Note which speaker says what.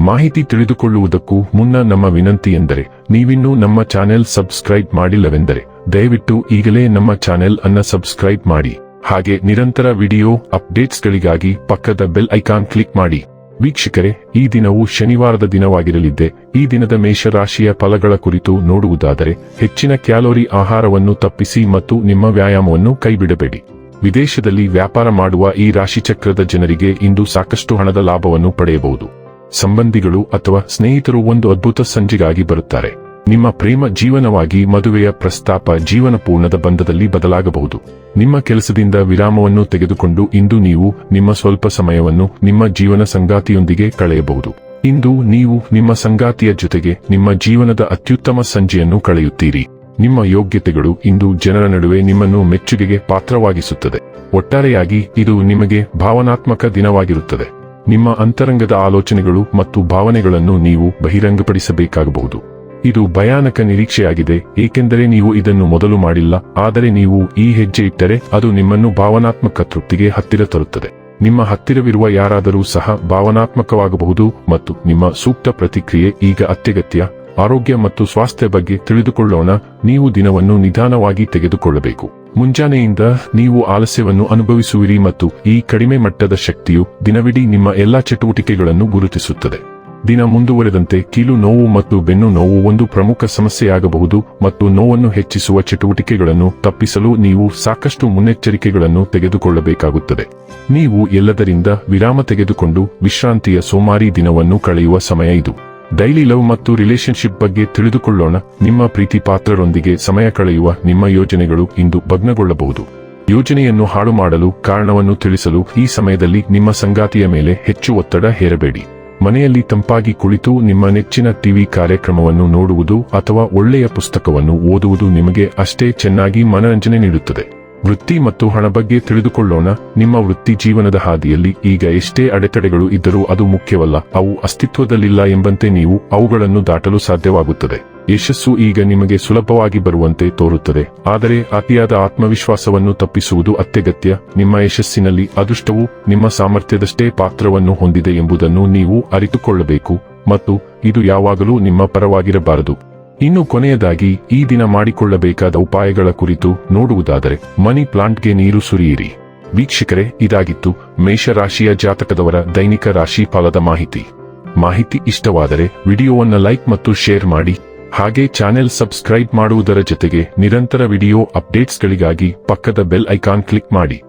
Speaker 1: ಮಾಹಿತಿ ತಿಳಿದುಕೊಳ್ಳುವುದಕ್ಕೂ ಮುನ್ನ ನಮ್ಮ ವಿನಂತಿ ಎಂದರೆ, ನೀವಿನ್ನೂ ನಮ್ಮ ಚಾನೆಲ್ ಸಬ್ಸ್ಕ್ರೈಬ್ ಮಾಡಿಲ್ಲವೆಂದರೆ, ದಯವಿಟ್ಟು ಈಗಲೇ ನಮ್ಮ ಚಾನೆಲ್ ಅನ್ನ ಸಬ್ಸ್ಕ್ರೈಬ್ ಮಾಡಿ. ಹಾಗೆ ನಿರಂತರ ವಿಡಿಯೋ ಅಪ್ಡೇಟ್ಸ್ಗಳಿಗಾಗಿ ಪಕ್ಕದ ಬೆಲ್ ಐಕಾನ್ ಕ್ಲಿಕ್ ಮಾಡಿ. ವೀಕ್ಷಕರೇ, ಈ ದಿನವು ಶನಿವಾರದ ದಿನವಾಗಿರಲಿದ್ದೆ. ಈ ದಿನದ ಮೇಷರಾಶಿಯ ಫಲಗಳ ಕುರಿತು ನೋಡುವುದಾದರೆ, ಹೆಚ್ಚಿನ ಕ್ಯಾಲೋರಿ ಆಹಾರವನ್ನು ತಪ್ಪಿಸಿ ಮತ್ತು ನಿಮ್ಮ ವ್ಯಾಯಾಮವನ್ನು ಕೈಬಿಡಬೇಡಿ. ವಿದೇಶದಲ್ಲಿ ವ್ಯಾಪಾರ ಮಾಡುವ ಈ ರಾಶಿಚಕ್ರದ ಜನರಿಗೆ ಇಂದು ಸಾಕಷ್ಟು ಹಣದ ಲಾಭವನ್ನು ಪಡೆಯಬಹುದು. ಸಂಬಂಧಿಗಳು ಅಥವಾ ಸ್ನೇಹಿತರು ಒಂದು ಅದ್ಭುತ ಸಂಜೆಗಾಗಿ ಬರುತ್ತಾರೆ. ನಿಮ್ಮ ಪ್ರೇಮ ಜೀವನವಾಗಿ ಮದುವೆಯ ಪ್ರಸ್ತಾಪ ಜೀವನ ಪೂರ್ಣದ ಬಂಧದಲ್ಲಿ ಬದಲಾಗಬಹುದು. ನಿಮ್ಮ ಕೆಲಸದಿಂದ ವಿರಾಮವನ್ನು ತೆಗೆದುಕೊಂಡು ಇಂದು ನೀವು ನಿಮ್ಮ ಸ್ವಲ್ಪ ಸಮಯವನ್ನು ನಿಮ್ಮ ಜೀವನ ಸಂಗಾತಿಯೊಂದಿಗೆ ಕಳೆಯಬಹುದು. ಇಂದು ನೀವು ನಿಮ್ಮ ಸಂಗಾತಿಯ ಜೊತೆಗೆ ನಿಮ್ಮ ಜೀವನದ ಅತ್ಯುತ್ತಮ ಸಂಜೆಯನ್ನು ಕಳೆಯುತ್ತೀರಿ. ನಿಮ್ಮ ಯೋಗ್ಯತೆಗಳು ಇಂದು ಜನರ ನಡುವೆ ನಿಮ್ಮನ್ನು ಮೆಚ್ಚುಗೆಗೆ ಪಾತ್ರವಾಗಿಸುತ್ತದೆ. ಒಟ್ಟಾರೆಯಾಗಿ ಇದು ನಿಮಗೆ ಭಾವನಾತ್ಮಕ ದಿನವಾಗಿರುತ್ತದೆ. ನಿಮ್ಮ ಅಂತರಂಗದ ಆಲೋಚನೆಗಳು ಮತ್ತು ಭಾವನೆಗಳನ್ನು ನೀವು ಬಹಿರಂಗಪಡಿಸಬೇಕಾಗಬಹುದು. ಇದು ಭಯಾನಕ ನಿರೀಕ್ಷೆಯಾಗಿದೆ, ಏಕೆಂದರೆ ನೀವು ಇದನ್ನು ಮೊದಲು ಮಾಡಿಲ್ಲ, ಆದರೆ ನೀವು ಈ ಹೆಜ್ಜೆ ಇಟ್ಟರೆ ಅದು ನಿಮ್ಮನ್ನು ಭಾವನಾತ್ಮಕ ತೃಪ್ತಿಗೆ ಹತ್ತಿರ ತರುತ್ತದೆ. ನಿಮ್ಮ ಹತ್ತಿರವಿರುವ ಯಾರಾದರೂ ಸಹ ಭಾವನಾತ್ಮಕವಾಗಬಹುದು ಮತ್ತು ನಿಮ್ಮ ಸೂಕ್ತ ಪ್ರತಿಕ್ರಿಯೆ ಈಗ ಅತ್ಯಗತ್ಯ, ಆರೋಗ್ಯ ಮತ್ತು ಸ್ವಾಸ್ಥ್ಯ ಬಗ್ಗೆ ತಿಳಿದುಕೊಳ್ಳೋಣ, ನೀವು ದಿನವನ್ನು ನಿಧಾನವಾಗಿ ತೆಗೆದುಕೊಳ್ಳಬೇಕು. ಮುಂಜಾನೆಯಿಂದ ನೀವು ಆಲಸ್ಯವನ್ನು ಅನುಭವಿಸುವಿರಿ ಮತ್ತು ಈ ಕಡಿಮೆ ಮಟ್ಟದ ಶಕ್ತಿಯು ದಿನವಿಡೀ ನಿಮ್ಮ ಎಲ್ಲಾ ಚಟುವಟಿಕೆಗಳನ್ನು ಗುರುತಿಸುತ್ತದೆ. ದಿನ ಮುಂದುವರೆದಂತೆ ಕೀಲು ನೋವು ಮತ್ತು ಬೆನ್ನು ನೋವು ಒಂದು ಪ್ರಮುಖ ಸಮಸ್ಯೆಯಾಗಬಹುದು ಮತ್ತು ನೋವನ್ನು ಹೆಚ್ಚಿಸುವ ಚಟುವಟಿಕೆಗಳನ್ನು ತಪ್ಪಿಸಲು ನೀವು ಸಾಕಷ್ಟು ಮುನ್ನೆಚ್ಚರಿಕೆಗಳನ್ನು ತೆಗೆದುಕೊಳ್ಳಬೇಕಾಗುತ್ತದೆ. ನೀವು ಎಲ್ಲದರಿಂದ ವಿರಾಮ ತೆಗೆದುಕೊಂಡು ವಿಶ್ರಾಂತಿಯ ಸೋಮಾರಿ ದಿನವನ್ನು ಕಳೆಯುವ ಸಮಯ ಇದು. ಡೈಲಿ ಲವ್ ಮತ್ತು ರಿಲೇಶನ್ಶಿಪ್ ಬಗ್ಗೆ ತಿಳಿದುಕೊಳ್ಳೋಣ. ನಿಮ್ಮ ಪ್ರೀತಿ ಪಾತ್ರರೊಂದಿಗೆ ಸಮಯ ಕಳೆಯುವ ನಿಮ್ಮ ಯೋಜನೆಗಳು ಇಂದು ಭಗ್ನಗೊಳ್ಳಬಹುದು. ಯೋಜನೆಯನ್ನು ಹಾಳು ಮಾಡಲು, ಕಾರಣವನ್ನು ತಿಳಿಸಲು ಈ ಸಮಯದಲ್ಲಿ ನಿಮ್ಮ ಸಂಗಾತಿಯ ಮೇಲೆ ಹೆಚ್ಚು ಒತ್ತಡ ಹೇರಬೇಡಿ. ಮನೆಯಲ್ಲಿ ತಂಪಾಗಿ ಕುಳಿತು ನಿಮ್ಮ ನೆಚ್ಚಿನ ಟಿವಿ ಕಾರ್ಯಕ್ರಮವನ್ನು ನೋಡುವುದು ಅಥವಾ ಒಳ್ಳೆಯ ಪುಸ್ತಕವನ್ನು ಓದುವುದು ನಿಮಗೆ ಅಷ್ಟೇ ಚೆನ್ನಾಗಿ ಮನರಂಜನೆ ನೀಡುತ್ತದೆ. ವೃತ್ತಿ ಮತ್ತು ಹಣ ಬಗ್ಗೆ ತಿಳಿದುಕೊಳ್ಳೋಣ. ನಿಮ್ಮ ವೃತ್ತಿ ಜೀವನದ ಹಾದಿಯಲ್ಲಿ ಈಗ ಎಷ್ಟೇ ಅಡೆತಡೆಗಳು ಇದ್ದರೂ ಅದು ಮುಖ್ಯವಲ್ಲ. ಅವು ಅಸ್ತಿತ್ವದಲ್ಲಿಲ್ಲ ಎಂಬಂತೆ ನೀವು ಅವುಗಳನ್ನು ದಾಟಲು ಸಾಧ್ಯವಾಗುತ್ತದೆ. ಯಶಸ್ಸು ಈಗ ನಿಮಗೆ ಸುಲಭವಾಗಿ ಬರುವಂತೆ ತೋರುತ್ತದೆ. ಆದರೆ ಅತಿಯಾದ ಆತ್ಮವಿಶ್ವಾಸವನ್ನು ತಪ್ಪಿಸುವುದು ಅತ್ಯಗತ್ಯ. ನಿಮ್ಮ ಯಶಸ್ಸಿನಲ್ಲಿ ಅದೃಷ್ಟವು ನಿಮ್ಮ ಸಾಮರ್ಥ್ಯದಷ್ಟೇ ಪಾತ್ರವನ್ನು ಹೊಂದಿದೆ ಎಂಬುದನ್ನು ನೀವು ಅರಿತುಕೊಳ್ಳಬೇಕು. ಮತ್ತು ಇದು ಯಾವಾಗಲೂ ನಿಮ್ಮ ಪರವಾಗಿರಬಾರದು. ಇನ್ನು ಕೊನೆಯದಾಗಿ, ಈ ದಿನ ಮಾಡಿಕೊಳ್ಳಬೇಕಾದ ಉಪಾಯಗಳ ಕುರಿತು ನೋಡುವುದಾದರೆ, ಮನಿ ಪ್ಲಾಂಟ್ಗೆ ನೀರು ಸುರಿಯಿರಿ. ವೀಕ್ಷಕರೇ, ಇದಾಗಿತ್ತು ಮೇಷರಾಶಿಯ ಜಾತಕದವರ ದೈನಿಕ ರಾಶಿ ಫಲದ ಮಾಹಿತಿ. ಮಾಹಿತಿ ಇಷ್ಟವಾದರೆ, ವಿಡಿಯೋವನ್ನು ಲೈಕ್ ಮತ್ತು ಶೇರ್ ಮಾಡಿ. ಹಾಗೆ ಚಾನೆಲ್ ಸಬ್ಸ್ಕ್ರೈಬ್ ಮಾಡುವುದರ ಜೊತೆಗೆ ನಿರಂತರ ವಿಡಿಯೋ ಅಪ್ಡೇಟ್ಸ್ಗಳಿಗಾಗಿ ಪಕ್ಕದ ಬೆಲ್ ಐಕಾನ್ ಕ್ಲಿಕ್ ಮಾಡಿ.